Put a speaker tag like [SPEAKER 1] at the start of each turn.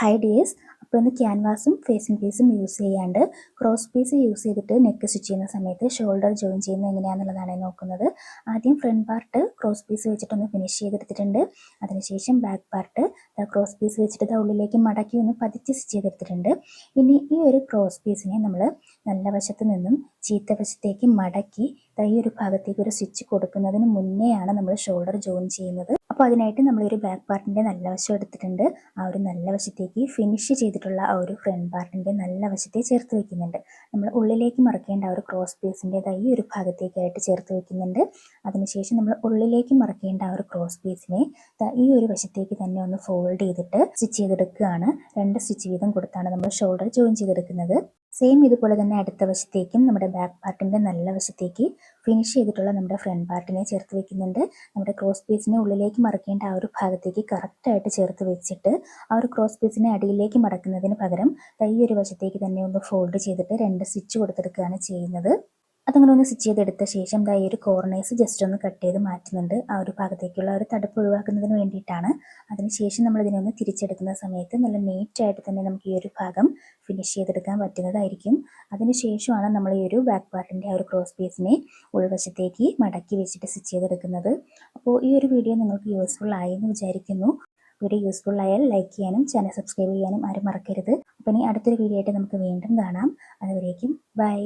[SPEAKER 1] High dears അപ്പോൾ ഇന്ന് ക്യാൻവാസും ഫേസിംഗ് പീസും യൂസ് ചെയ്യാണ്ട് ക്രോസ് പീസ് യൂസ് ചെയ്തിട്ട് നെക്ക് സ്റ്റിച്ച് ചെയ്യുന്ന സമയത്ത് ഷോൾഡർ ജോയിൻ ചെയ്യുന്നത് എങ്ങനെയാണെന്നുള്ളതാണ് നോക്കുന്നത്. ആദ്യം ഫ്രണ്ട് പാർട്ട് ക്രോസ് പീസ് വെച്ചിട്ടൊന്ന് ഫിനിഷ് ചെയ്തെടുത്തിട്ടുണ്ട്. അതിനുശേഷം ബാക്ക് പാർട്ട് ക്രോസ് പീസ് വെച്ചിട്ട് ഉള്ളിലേക്ക് മടക്കി ഒന്ന് പതിച്ച് സ്റ്റിച്ച് ചെയ്തെടുത്തിട്ടുണ്ട്. ഇനി ഈ ഒരു ക്രോസ് പീസിനെ നമ്മൾ നല്ല വശത്ത് നിന്നും ചീത്ത വശത്തേക്ക് മടക്കി ഈ ഒരു ഭാഗത്തേക്ക് ഒരു സ്റ്റിച്ച് കൊടുക്കുന്നതിന് മുന്നേയാണ് നമ്മൾ ഷോൾഡർ ജോയിൻ ചെയ്യുന്നത്. അപ്പോൾ അതിനായിട്ട് നമ്മൾ ഒരു ബാക്ക് പാർട്ടിന്റെ നല്ല വശം എടുത്തിട്ടുണ്ട്. ആ ഒരു നല്ല വശത്തേക്ക് ഫിനിഷ് ചെയ്തിട്ടുള്ള ആ ഒരു ഫ്രണ്ട് പാർട്ടിന്റെ നല്ല വശത്തെ ചേർത്ത് വെക്കുന്നുണ്ട്. നമ്മൾ ഉള്ളിലേക്ക് മറക്കേണ്ട ആ ഒരു ക്രോസ് പീസിന്റെതായി ഒരു ഭാഗത്തേക്കായിട്ട് ചേർത്ത് വെക്കുന്നുണ്ട്. അതിനുശേഷം നമ്മൾ ഉള്ളിലേക്ക് മറക്കേണ്ട ആ ഒരു ക്രോസ് പീസിനെ ഈ ഒരു വശത്തേക്ക് തന്നെ ഒന്ന് ഫോൾഡ് ചെയ്തിട്ട് സ്റ്റിച്ച് ചെയ്തെടുക്കുകയാണ്. രണ്ട് സ്റ്റിച്ച് വീതം കൊടുത്താണ് നമ്മൾ ഷോൾഡർ ജോയിൻ ചെയ്തെടുക്കുന്നത്. സെയിം ഇതുപോലെ തന്നെ അടുത്ത വശത്തേക്കും നമ്മുടെ ബാക്ക് പാർട്ടിന്റെ നല്ല വശത്തേക്ക് ഫിനിഷ് ചെയ്തിട്ടുള്ള നമ്മുടെ ഫ്രണ്ട് പാർട്ടിനെ ചേർത്ത് വെക്കുന്നുണ്ട്. നമ്മുടെ ക്രോസ് പീസിനെ ഉള്ളിലേക്ക് മറക്കേണ്ട ആ ഒരു ഭാഗത്തേക്ക് കറക്റ്റായിട്ട് ചേർത്ത് വെച്ചിട്ട് ആ ഒരു ക്രോസ് പീസിനെ അടിയിലേക്ക് മടക്കുന്നതിന് പകരം കൈ ഒരു വശത്തേക്ക് തന്നെ ഒന്ന് ഫോൾഡ് ചെയ്തിട്ട് രണ്ട് സ്റ്റിച്ച് കൊടുത്തെടുക്കുകയാണ് ചെയ്യുന്നത്. അതങ്ങനെ ഒന്ന് സ്റ്റിച്ച് ചെയ്തെടുത്ത ശേഷം ദാ ഈ ഒരു കോർണേഴ്സ് ജസ്റ്റ് ഒന്ന് കട്ട് ചെയ്ത് മാറ്റുന്നുണ്ട്. ആ ഒരു ഭാഗത്തേക്കുള്ള ഒരു തടുപ്പ് ഒഴിവാക്കുന്നതിന് വേണ്ടിയിട്ടാണ്. അതിനുശേഷം നമ്മൾ ഇതിനെ ഒന്ന് തിരിച്ചെടുക്കുന്ന സമയത്ത് നല്ല നീറ്റായിട്ട് തന്നെ നമുക്ക് ഈ ഒരു ഭാഗം ഫിനിഷ് ചെയ്തെടുക്കാൻ പറ്റുന്നതായിരിക്കും. അതിനുശേഷമാണ് നമ്മൾ ഈ ഒരു ബാക്ക് പാർട്ടിന്റെ ആ ഒരു ക്രോസ് പീസിനെ ഉൾവശത്തേക്ക് മടക്കി വെച്ചിട്ട് സ്റ്റിച്ച് ചെയ്തെടുക്കുന്നത്. അപ്പോൾ ഈ ഒരു വീഡിയോ നിങ്ങൾക്ക് യൂസ്ഫുൾ ആയി എന്ന് വിചാരിക്കുന്നു. വീഡിയോ യൂസ്ഫുൾ ആയാൽ ലൈക്ക് ചെയ്യാനും ചാനൽ സബ്സ്ക്രൈബ് ചെയ്യാനും ആരും മറക്കരുത്. അപ്പം ഇനി അടുത്തൊരു വീഡിയോ ആയിട്ട് നമുക്ക് വീണ്ടും കാണാം. അതുവരേക്കും ബൈ